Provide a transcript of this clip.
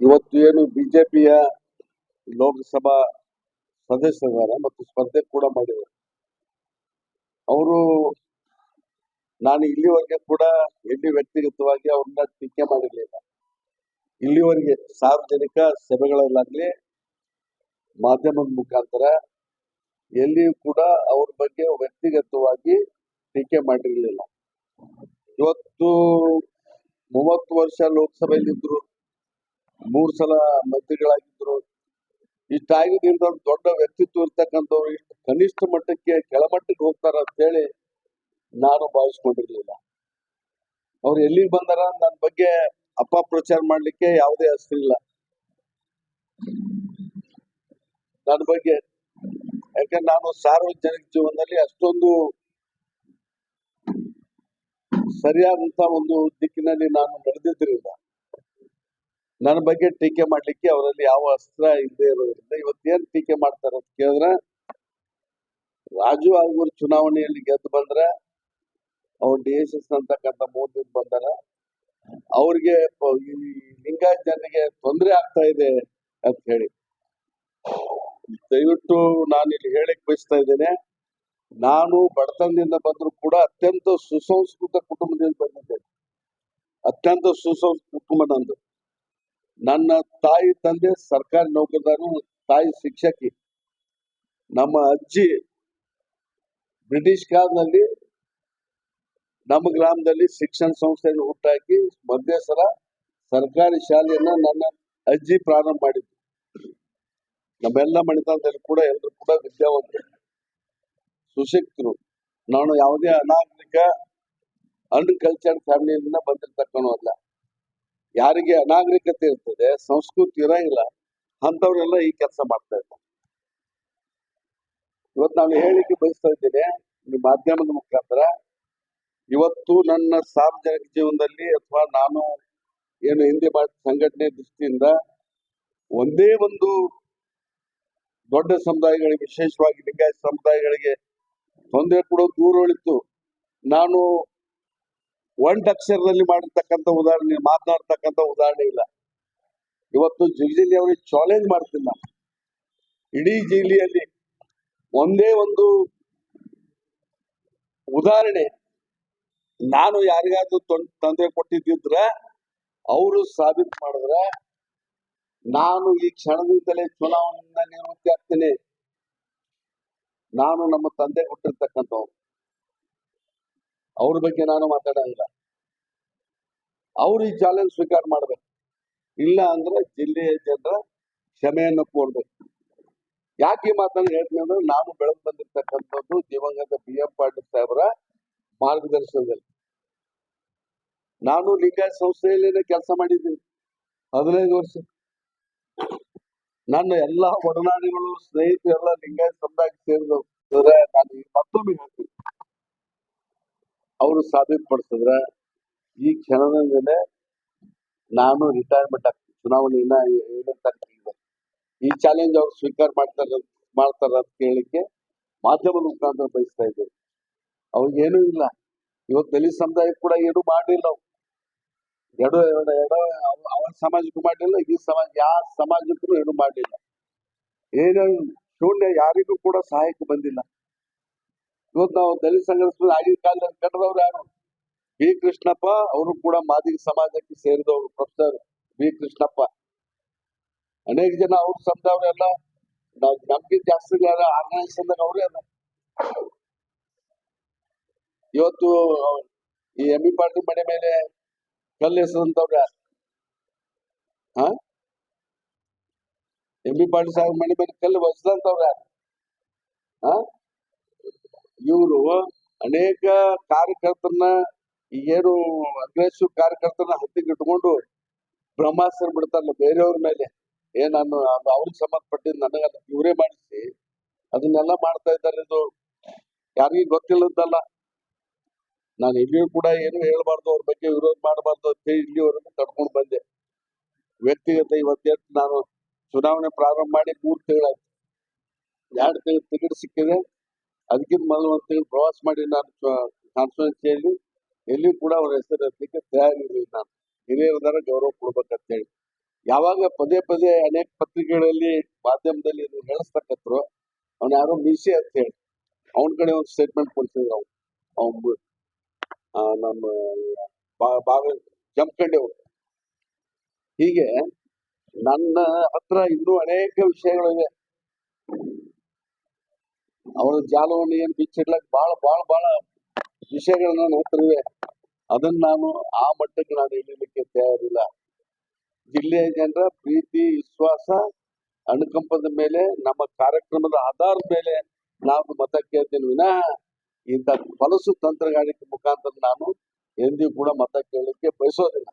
ಇವತ್ತು ಏನು ಬಿಜೆಪಿಯ ಲೋಕಸಭಾ ಸದಸ್ಯರಾದ ಮತ್ತು ಸ್ಪರ್ಧೆ ಕೂಡ ಮಾಡಿದ್ದಾರೆ. ಅವರು ನಾನು ಇಲ್ಲಿವರೆಗೆ ಕೂಡ ಎಲ್ಲಿ ವ್ಯಕ್ತಿಗತವಾಗಿ ಅವ್ರನ್ನ ಟೀಕೆ ಮಾಡಿರಲಿಲ್ಲ. ಇಲ್ಲಿವರೆಗೆ ಸಾರ್ವಜನಿಕ ಸಭೆಗಳಲ್ಲಾಗ್ಲಿ, ಮಾಧ್ಯಮದ ಮುಖಾಂತರ ಎಲ್ಲಿಯೂ ಕೂಡ ಅವ್ರ ಬಗ್ಗೆ ವ್ಯಕ್ತಿಗತವಾಗಿ ಟೀಕೆ ಮಾಡಿರಲಿಲ್ಲ. ಇವತ್ತು ಮೂವತ್ತು ವರ್ಷ ಲೋಕಸಭೆಯಲ್ಲಿದ್ರು ಮೂರು ಸಲ ಮಂತ್ರಿಗಳಾಗಿದ್ರು. ಇಷ್ಟಾಗಿದ್ದರಿಂದ ಅವ್ರು ದೊಡ್ಡ ವ್ಯಕ್ತಿತ್ವ ಇರ್ತಕ್ಕಂಥವ್ರು ಇಷ್ಟು ಕನಿಷ್ಠ ಮಟ್ಟಕ್ಕೆ ಕೆಳಮಟ್ಟಕ್ಕೆ ಹೋಗ್ತಾರ ಅಂತ ಹೇಳಿ ನಾನು ಭಾವಿಸ್ಕೊಂಡಿರ್ಲಿಲ್ಲ. ಅವ್ರು ಎಲ್ಲಿಗೆ ಬಂದಾರ ನನ್ನ ಬಗ್ಗೆ ಅಪಪ್ರಚಾರ ಮಾಡ್ಲಿಕ್ಕೆ ಯಾವುದೇ ಹೆಸರಿಲ್ಲ ನನ್ನ ಬಗ್ಗೆ ಯಾಕಂದ್ರೆ ನಾನು ಸಾರ್ವಜನಿಕ ಜೀವನದಲ್ಲಿ ಅಷ್ಟೊಂದು ಸರಿಯಾದಂತ ಒಂದು ದಿಕ್ಕಿನಲ್ಲಿ ನಾನು ನಡೆದಿದ್ದರಿಂದ ನನ್ನ ಬಗ್ಗೆ ಟೀಕೆ ಮಾಡ್ಲಿಕ್ಕೆ ಅವರಲ್ಲಿ ಯಾವ ಅಸ್ತ್ರ ಇಲ್ಲದೆ ಇರೋದ್ರಿಂದ ಇವತ್ತೇನ್ ಟೀಕೆ ಮಾಡ್ತಾರೆ ಅಂತ ಕೇಳಿದ್ರೆ, ರಾಜು ಆಗೂರ್ ಚುನಾವಣೆಯಲ್ಲಿ ಗೆದ್ದು ಬಂದ್ರೆ, ಅವ್ರು ಡಿ ಎಸ್ ಎಸ್ ಅಂತಕ್ಕಂಥ ಮೋದಿ ಬಂದಾರ, ಅವ್ರಿಗೆ ಈ ಲಿಂಗಾಯತ್ ಜನರಿಗೆ ತೊಂದರೆ ಆಗ್ತಾ ಇದೆ ಅಂತ ಹೇಳಿ. ದಯವಿಟ್ಟು ನಾನು ಇಲ್ಲಿ ಹೇಳಕ್ ಬಯಸ್ತಾ ಇದ್ದೇನೆ, ನಾನು ಬಡತನದಿಂದ ಬಂದರೂ ಕೂಡ ಅತ್ಯಂತ ಸುಸಂಸ್ಕೃತ ಕುಟುಂಬದಿಂದ ಬಂದಿದ್ದೇನೆ. ಅತ್ಯಂತ ಸುಸಂಸ್ಕೃತ ಕುಟುಂಬ ನಂದು. ನನ್ನ ತಾಯಿ ತಂದೆ ಸರ್ಕಾರಿ ನೌಕರದಾರು ತಾಯಿ ಶಿಕ್ಷಕಿ. ನಮ್ಮ ಅಜ್ಜಿ ಬ್ರಿಟಿಷ್ ಕಾಲದಲ್ಲಿ ನಮ್ಮ ಗ್ರಾಮದಲ್ಲಿ ಶಿಕ್ಷಣ ಸಂಸ್ಥೆಯನ್ನು ಹುಟ್ಟಾಕಿ ಮಧ್ಯಸರ ಸರ್ಕಾರಿ ಶಾಲೆಯನ್ನ ನನ್ನ ಅಜ್ಜಿ ಪ್ರಾರಂಭ ಮಾಡಿದ್ರು. ನಮ್ಮೆಲ್ಲ ಮಣಿತನದಲ್ಲಿ ಕೂಡ ಎಲ್ಲರೂ ಕೂಡ ವಿದ್ಯಾವಂತರು ಸುಶಿಕ್ತರು ನಾನು ಯಾವುದೇ ಅನಾಗರಿಕ ಅನ್ಕಲ್ಚರ್ಡ್ ಫ್ಯಾಮಿಲಿಯಿಂದ ಬಂದಿರ್ತಕ್ಕವಲ್ಲ ಯಾರಿಗೆ ಅನಾಗರಿಕತೆ ಇರ್ತದೆ, ಸಂಸ್ಕೃತಿ ಇರಂಗಿಲ್ಲ ಅಂತವ್ರೆಲ್ಲ ಈ ಕೆಲಸ ಮಾಡ್ತಾ ಇದ್ದಾರೆ. ಇವತ್ತು ನಾನು ಹೇಳಿಕೆ ಬಯಸ್ತಾ ಇದ್ದೇನೆ ಈ ಮಾಧ್ಯಮದ ಮುಖಾಂತರ. ಇವತ್ತು ನನ್ನ ಸಾರ್ವಜನಿಕ ಜೀವನದಲ್ಲಿ ಅಥವಾ ನಾನು ಏನು ಹಿಂದೆ ಸಂಘಟನೆ ದೃಷ್ಟಿಯಿಂದ ಒಂದೇ ಒಂದು ದೊಡ್ಡ ಸಮುದಾಯಗಳಿಗೆ, ವಿಶೇಷವಾಗಿ ಲಿಂಗಾಯತ ಸಮುದಾಯಗಳಿಗೆ ತೊಂದರೆ ಕೊಡೋ ದೂರ ಉಳಿತು ನಾನು ಒಂಟಕ್ಷರದಲ್ಲಿ ಮಾಡಿರ್ತಕ್ಕಂಥ ಉದಾಹರಣೆ, ಮಾತನಾಡ್ತಕ್ಕಂಥ ಉದಾಹರಣೆ ಇಲ್ಲ. ಇವತ್ತು ಜಿಲ್ಲೆಯಲ್ಲಿ ಅವರಿಗೆ ಚಾಲೆಂಜ್ ಮಾಡ್ತೀನಿ ನಾನು. ಇಡೀ ಜಿಲ್ಲೆಯಲ್ಲಿ ಒಂದೇ ಒಂದು ಉದಾಹರಣೆ. ನಾನು ಯಾರಿಗಾದ್ರೂ ತೊಂ- ತೊಂದರೆ ಕೊಟ್ಟಿದ್ದಿದ್ರ ಅವರು ಸಾಬೀತು ಮಾಡಿದ್ರ ನಾನು ಈ ಕ್ಷಣದಿಂದಲೇ ಚುನಾವಣೆಯಿಂದ ನಿವೃತ್ತಿ ಆಗ್ತೀನಿ. ನಾನು ನಮ್ಮ ತಂದೆ ಕೊಟ್ಟಿರ್ತಕ್ಕಂಥವ್ರು. ಅವ್ರ ಬಗ್ಗೆ ನಾನು ಮಾತಾಡಂಗಿಲ್ಲ. ಅವ್ರು ಈ ಚಾಲೆಂಜ್ ಸ್ವೀಕಾರ ಮಾಡ್ಬೇಕು. ಇಲ್ಲ ಅಂದ್ರೆ ಜಿಲ್ಲೆಯ ಜನರ ಕ್ಷಮೆಯನ್ನು ಕೋರ್ಬೇಕು. ಯಾಕೆ ಈ ಮಾತನ್ನು ಹೇಳ್ತೀನಿ ಅಂದ್ರೆ ನಾನು ಬೆಳೆದು ಬಂದಿರ್ತಕ್ಕಂಥದ್ದು ದಿವಂಗತ ಬಿ ಎಂ ಪಾಟೀಲ್ ಸಾಹೇಬರ ಮಾರ್ಗದರ್ಶನದಲ್ಲಿ. ನಾನು ಲಿಂಗಾಯತ್ ಸಂಸ್ಥೆಯಲ್ಲೇನೆ ಕೆಲಸ ಮಾಡಿದ್ದೀನಿ. ಹದಿನೈದು ವರ್ಷ. ನನ್ನ ಎಲ್ಲಾ ಒಡನಾಡಿಗಳು ಸ್ನೇಹಿತರು ಎಲ್ಲ ಲಿಂಗಾಯತ ಸಮುದಾಯಕ್ಕೆ ಸೇರಿದವ್ರೆ. ನಾನು ಮತ್ತೊಮ್ಮೆ ಹೇಳ್ತೀನಿ. ಅವರು ಸಾಬೀತುಪಡಿಸಿದ್ರೆ ಈ ಕ್ಷಣದ ಮೇಲೆ ನಾನು ರಿಟೈರ್ಮೆಂಟ್ ಆಗ್ತೀನಿ. ಚುನಾವಣೆ ಇನ್ನ ಏಳನೇ ತಾರೀಕಿಗೆ ಈ ಚಾಲೆಂಜ್ ಅವ್ರು ಸ್ವೀಕಾರ ಮಾಡ್ತಾರ ಮಾಡ್ತಾರ ಅಂತ ಕೇಳಲಿಕ್ಕೆ ಮಾಧ್ಯಮದ ಮುಖಾಂತರ ಬಯಸ್ತಾ ಇದ್ದೇವೆ ಅವ್ರಿಗೇನೂ ಇಲ್ಲ. ಇವತ್ತು ದಲಿತ ಸಮುದಾಯ ಕೂಡ ಏನು ಮಾಡಿಲ್ಲ ಅವ್ರು. ಎರಡು ಎರಡು ಎರಡು ಅವ- ಸಮಾಜಕ್ಕೂ ಮಾಡಲಿಲ್ಲ ಈ ಸಮಾಜ ಯಾವ ಸಮಾಜಕ್ಕೂ ಏನು ಮಾಡಲಿಲ್ಲ ಏನೇನು ಶೂನ್ಯ ಯಾರಿಗೂ ಕೂಡ ಸಹಾಯಕ್ಕೆ ಬಂದಿಲ್ಲ. ಇವತ್ತು ನಾವು ದಲಿತ ಸಂಘರ್ಷ ಆಗಿನ ಕಾಲದಲ್ಲಿ ಕಟ್ಟದವ್ರು ಯಾರು? ಬಿ ಕೃಷ್ಣಪ್ಪ, ಅವರು ಕೂಡ ಮಾದಿಗ ಸಮಾಜಕ್ಕೆ ಸೇರಿದವರು, ಪ್ರೊಫೆಸರ್ ಬಿ ಕೃಷ್ಣಪ್ಪ. ಅನೇಕ ಜನ ಅವ್ರ ಸಂದವರೆಲ್ಲ ನಾವು ನಮ್ಗೆ ಜಾಸ್ತಿ ಆರ್ಗನೈಸ್ ಅಂದಾಗ ಅವರೇ ಅಲ್ಲ. ಇವತ್ತು ಈ ಎಂ ಬಿ ಪಾಟೀಲ್ ಮನೆ ಮೇಲೆ ಕಲ್ಲು ಎಸೆದಂತವ್ರು ಯಾರು? ಹಾ ಎಂ ಬಿ ಪಾಟೀಲ್ ಸಾಹೇಬ್ ಮನೆ ಮೇಲೆ ಕಲ್ಲು ಬಸದಂತವ್ರು ಯಾರು? ಹಾ ಇವರು ಅನೇಕ ಕಾರ್ಯಕರ್ತರನ್ನ ಏನು ಅಗ್ರೆಸಿವ್ ಕಾರ್ಯಕರ್ತರನ್ನ ಹತ್ತಿಗೆ ಇಟ್ಕೊಂಡು ಬ್ರಹ್ಮಾಸ್ತ್ರ ಬಿಡ್ತಾರಲ್ಲ ಬೇರೆಯವ್ರ ಮೇಲೆ. ಏ, ನಾನು ಅದು ಅವ್ರಿಗೆ ಸಂಬಂಧಪಟ್ಟಿದ್ದು ನನಗೆ ಅದು ಇವರೇ ಮಾಡಿಸಿ. ಅದನ್ನೆಲ್ಲ ಮಾಡ್ತಾ ಇದ್ದಾರೆ ಇದು. ಯಾರಿಗೂ ಗೊತ್ತಿಲ್ಲದಲ್ಲ ನಾನು ಇಲ್ಲಿಯೂ ಕೂಡ ಏನು ಹೇಳ್ಬಾರ್ದು, ಅವ್ರ ಬಗ್ಗೆ ವಿರೋಧ ಮಾಡಬಾರ್ದು ಅಂತ ಹೇಳಿ ಇಲ್ಲಿವರೆಗೂ ತಡ್ಕೊಂಡು ಬಂದೆ. ವ್ಯಕ್ತಿಗತ ಇವತ್ತೇ ನಾನು ಚುನಾವಣೆ ಪ್ರಾರಂಭ ಮಾಡಿ ಮೂರು ತಿಂಗಳಾಯ್ತು. ಎರಡು ತಿಂಗಳು ಟಿಕೆಟ್ ಸಿಕ್ಕಿದೆ. ಅದಕ್ಕಿಂತ ಮೊದಲು ಅಂತ ಹೇಳಿ ಪ್ರವಾಸ ಮಾಡಿ ನಾನು ಕಾನ್ಸ್ಟಿಟ್ಯೂನ್ಸಿಯಲ್ಲಿ ಎಲ್ಲಿಯೂ ಕೂಡ ಅವ್ರ ಹೆಸರು ಇರಲಿಕ್ಕೆ ತಯಾರಿರಲಿಲ್ಲ ನಾನು. ಹಿರಿಯರದಾರ ಗೌರವ ಕೊಡ್ಬೇಕಂತ ಹೇಳಿ ಯಾವಾಗ ಪದೇ ಪದೇ ಅನೇಕ ಪತ್ರಿಕೆಗಳಲ್ಲಿ ಮಾಧ್ಯಮದಲ್ಲಿ ಹೇಳಿಸ್ತಕ್ಕಂಥರು ಅವ್ನು ಯಾರೋ ಮೀಸೆ ಅಂತ ಹೇಳಿ. ಅವನ ಕಡೆ ಒಂದು ಸ್ಟೇಟ್ಮೆಂಟ್ ಕೊಡ್ತಿದ್ರು ಅವ್ನು ಅವ್ನು ಆ, ನಮ್ಮ ಬಾ- ಬಾಗ ಅವರು. ಹೀಗೆ ನನ್ನ ಹತ್ರ ಇನ್ನೂ ಅನೇಕ ವಿಷಯಗಳಿವೆ. ಅವರ ಜಾಲವನ್ನು ಏನು ಬಿಚ್ಚಿಡ್ಲಕ್ ಬಹಳ ಬಹಳ ಬಹಳ ವಿಷಯಗಳು ನೋಡ್ತಿರುವೆ ಅದನ್ನ ನಾನು ಆ ಮಟ್ಟಕ್ಕೆ ನಾನು ಇಳಿಲಿಕ್ಕೆ ತಯಾರಿಲ್ಲ. ಜಿಲ್ಲೆಯ ಜನರ ಪ್ರೀತಿ, ವಿಶ್ವಾಸ, ಅನುಕಂಪದ ಮೇಲೆ, ನಮ್ಮ ಕಾರ್ಯಕ್ರಮದ ಆಧಾರದ ಮೇಲೆ ನಾವು ಮತ ಕೇಳ್ತೀನಿ ವಿನಃ ಇಂಥ ಫಲಸು ತಂತ್ರಗಾರಿಕೆ ಮುಖಾಂತರ ನಾನು ಎಂದಿಗೂ ಕೂಡ ಮತ ಕೇಳಲಿಕ್ಕೆ ಬಯಸೋದಿಲ್ಲ.